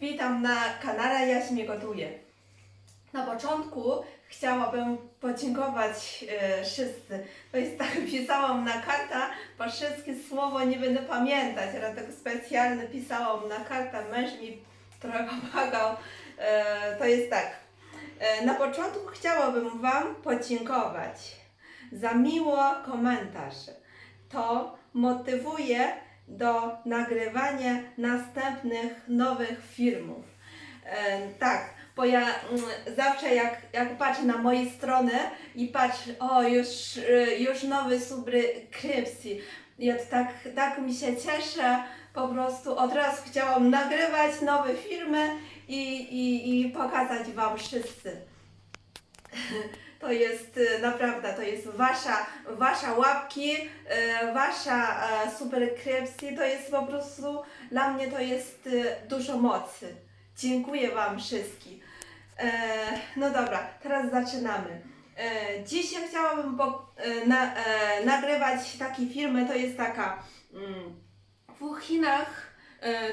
Witam na kanale Jaśnie Gotuje. Na początku chciałabym podziękować e, wszyscy. To jest tak, pisałam na karta, bo wszystkie słowo nie będę pamiętać, dlatego specjalnie pisałam na kartę, męż mi trochę pomagał. E, to jest tak, e, na początku chciałabym Wam podziękować za miło komentarze. To motywuje do nagrywania następnych nowych filmów. E, tak, bo ja mm, zawsze jak, jak patrzę na moje strony i patrzę, o już, e, już nowy subskrypcji, ja tak, tak mi się cieszę, po prostu od razu chciałam nagrywać nowe filmy i, i, i pokazać Wam wszyscy. To jest e, naprawdę, to jest wasza, wasza łapki, e, wasza e, subskrypcji, to jest po prostu, dla mnie to jest dużo mocy. Dziękuję Wam wszystkim. No dobra, teraz zaczynamy. Dzisiaj chciałabym po, na, nagrywać takie filmy, to jest taka, mm, w Chinach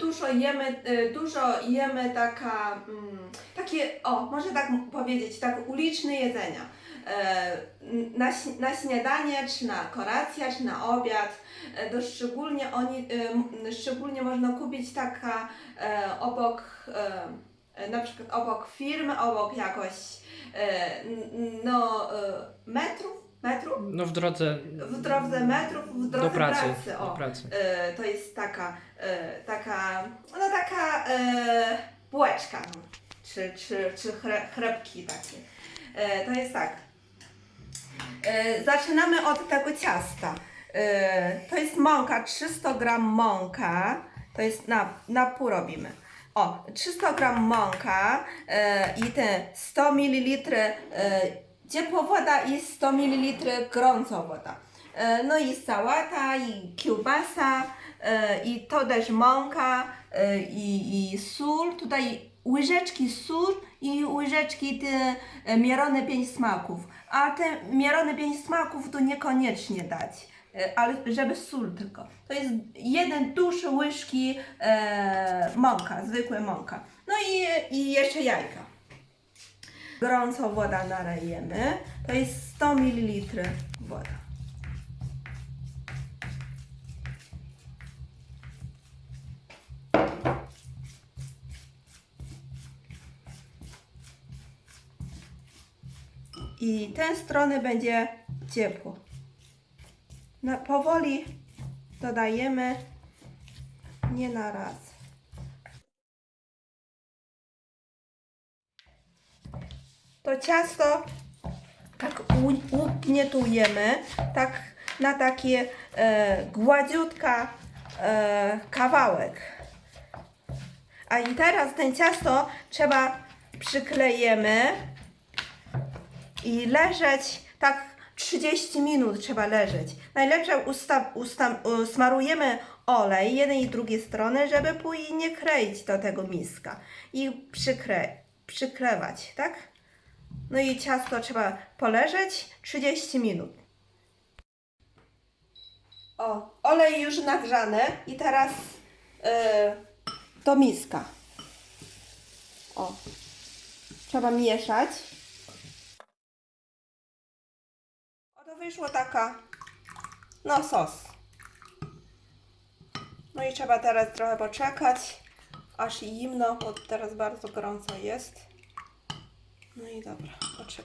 dużo jemy, dużo jemy taka, mm, takie, o, może tak powiedzieć, tak uliczne jedzenia. E, na, na śniadanie, czy na kolację, czy na obiad, e, to szczególnie oni, e, szczególnie można kupić taka obok, na przykład obok firmy, obok jakoś, no, metrów, metrów, No w drodze w drodze metrów, w drodze do pracy. o. Do pracy. To jest taka, taka, no taka bułeczka, czy, czy, czy chre, chrepki takie. E, to jest tak. E, zaczynamy od tego ciasta. E, to jest mąka, 300 gram mąka, to jest na, na pół robimy. O, 300 gram mąka i te 100 ml ciepła woda i 100 ml gorąca woda. No i sałata, i kiełbasa, i to też mąka, e, i, i sól. Tutaj łyżeczki sól i łyżeczki te e, miarone pięć smaków. A te miarone pięć smaków to niekoniecznie dać, e, ale żeby sól tylko. To jest jeden duży łyżki e, mąka, zwykłe mąka. No i, i jeszcze jajka. Gorącą wodę nalejemy. To jest 100 ml woda. I tę stronę będzie ciepło. Na, powoli dodajemy, nie na raz. To ciasto tak ugnietujemy, tak na takie e, gładziutka e, kawałek. A i teraz ten ciasto trzeba przyklejemy i leżeć tak 30 minut trzeba leżeć. Najlepsze usta, usta, smarujemy olej jednej i drugiej strony, żeby później nie kleić do tego miska i przykre, przyklewać, tak? No i ciasto trzeba poleżeć 30 minut. O, olej już nagrzany i teraz yy, do miska. O, trzeba mieszać. Oto wyszło taka, no sos. No i trzeba teraz trochę poczekać, aż zimno, bo teraz bardzo gorąco jest. No i dobra, poczekaj.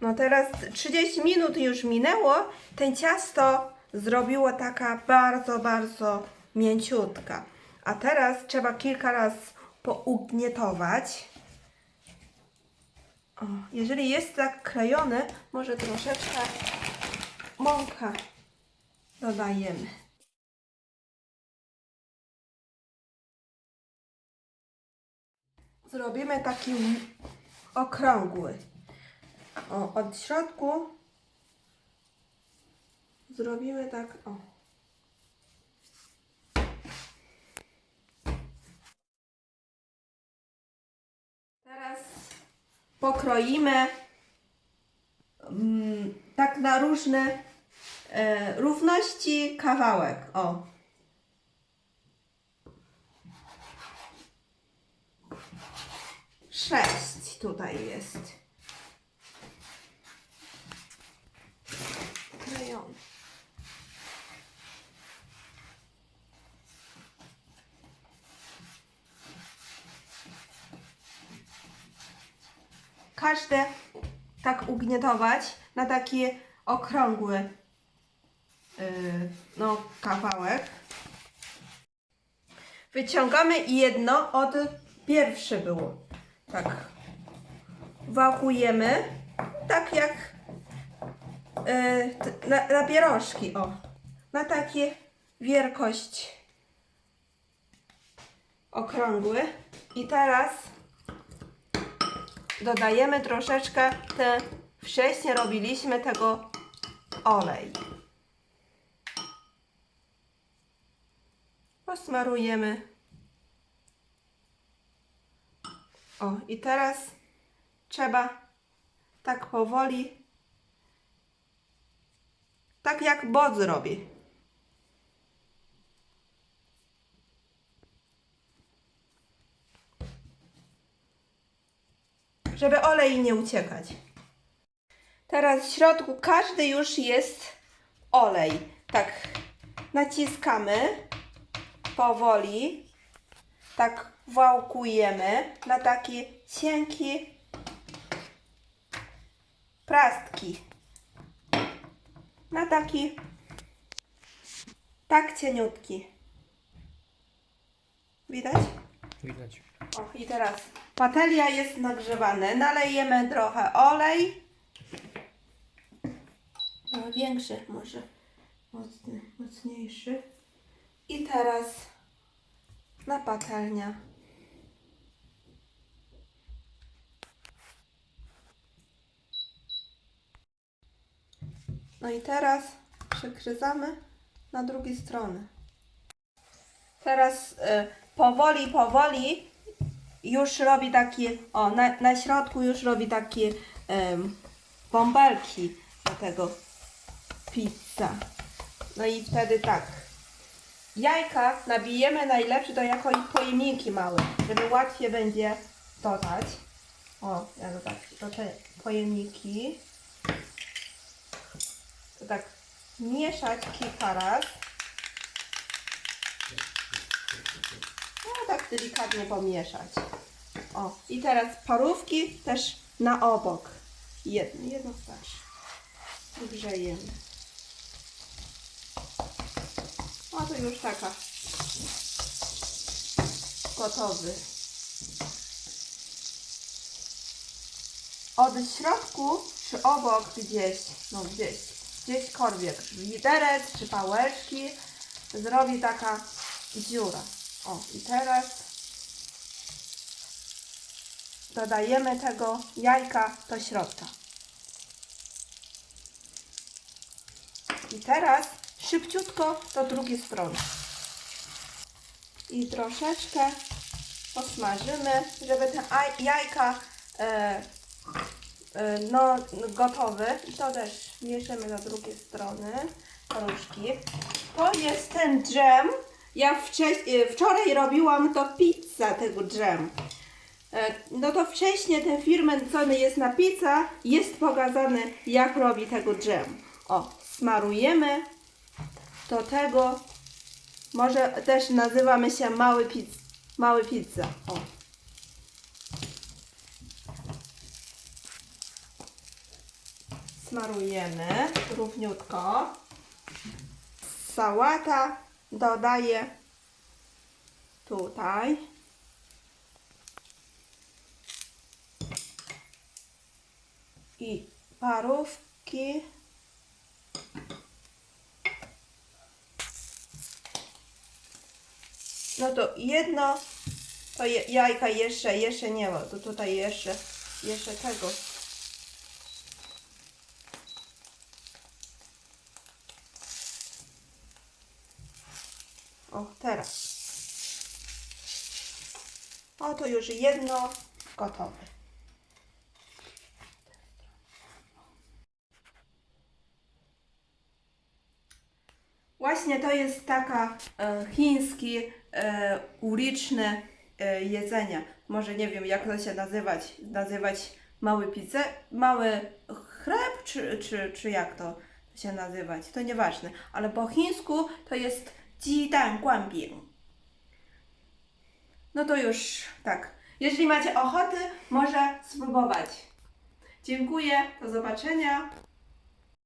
No teraz 30 minut już minęło. Ten ciasto zrobiło taka bardzo, bardzo mięciutka. A teraz trzeba kilka razy pougnietować. O, jeżeli jest tak klejony, może troszeczkę mąka dodajemy. Zrobimy taki okrągły. O, od środku zrobimy tak, o. pokroimy mm, tak na różne y, równości kawałek. O. Sześć tutaj jest. Każde tak ugnietować na taki okrągły yy, no, kawałek. Wyciągamy jedno od pierwsze było. Tak. Wałkujemy. Tak jak yy, na, na pierożki. O. Na takie wielkość okrągły. I teraz dodajemy troszeczkę te wcześniej robiliśmy tego olej. Posmarujemy. O, i teraz trzeba tak powoli, tak jak bot zrobi. Żeby olej nie uciekać. Teraz w środku każdy już jest olej. Tak naciskamy powoli, tak wałkujemy na takie cienkie prastki. Na taki tak cieniutki. Widać? Widać. O, i teraz patelnia jest nagrzewana. Nalejemy trochę olej. No, większy może. Mocny, mocniejszy. I teraz na patelnia. No i teraz przekryzamy na drugiej stronie. Teraz y, powoli, powoli już robi takie, o, na, na środku już robi takie em, bąbelki do tego pizza. No i wtedy tak. Jajka nabijemy najlepsze do jako pojemniki małe, żeby łatwiej będzie dodać. O, ja to tak, do te pojemniki. To tak mieszać kilka razy. No tak delikatnie pomieszać. O, i teraz parówki też na obok. Jedno, jedno starsze. Grzejemy. O, to już taka gotowy. Od środku czy obok gdzieś, no gdzieś, gdzieś korwiek, widelec czy pałeczki zrobi taka dziura. O, i teraz dodajemy tego jajka do środka. I teraz szybciutko do drugiej strony. I troszeczkę posmażymy, żeby te aj- jajka e, e, no, gotowe. I to też mieszymy do drugiej strony paluszki. To jest ten dżem. Ja e, wczoraj robiłam to pizza tego dżem. E, No to wcześniej ten firmę, co jest na pizza, jest pokazane jak robi tego dżem. O, smarujemy do tego. Może też nazywamy się mały pizza. Mały pizza. O. Smarujemy równiutko. Sałata dodaję tutaj. I parówki. No to jedno, to jajka jeszcze, jeszcze nie ma, to tutaj jeszcze, jeszcze tego. O, to już jedno gotowe. Właśnie to jest taka e, chiński e, uliczne e, jedzenie. Może nie wiem jak to się nazywać, nazywać mały pizzę, mały chleb czy, czy, czy jak to się nazywać, to nieważne. Ale po chińsku to jest 鸡蛋灌饼。no to już tak. Jeżeli macie ochoty, może spróbować. Dziękuję, do zobaczenia.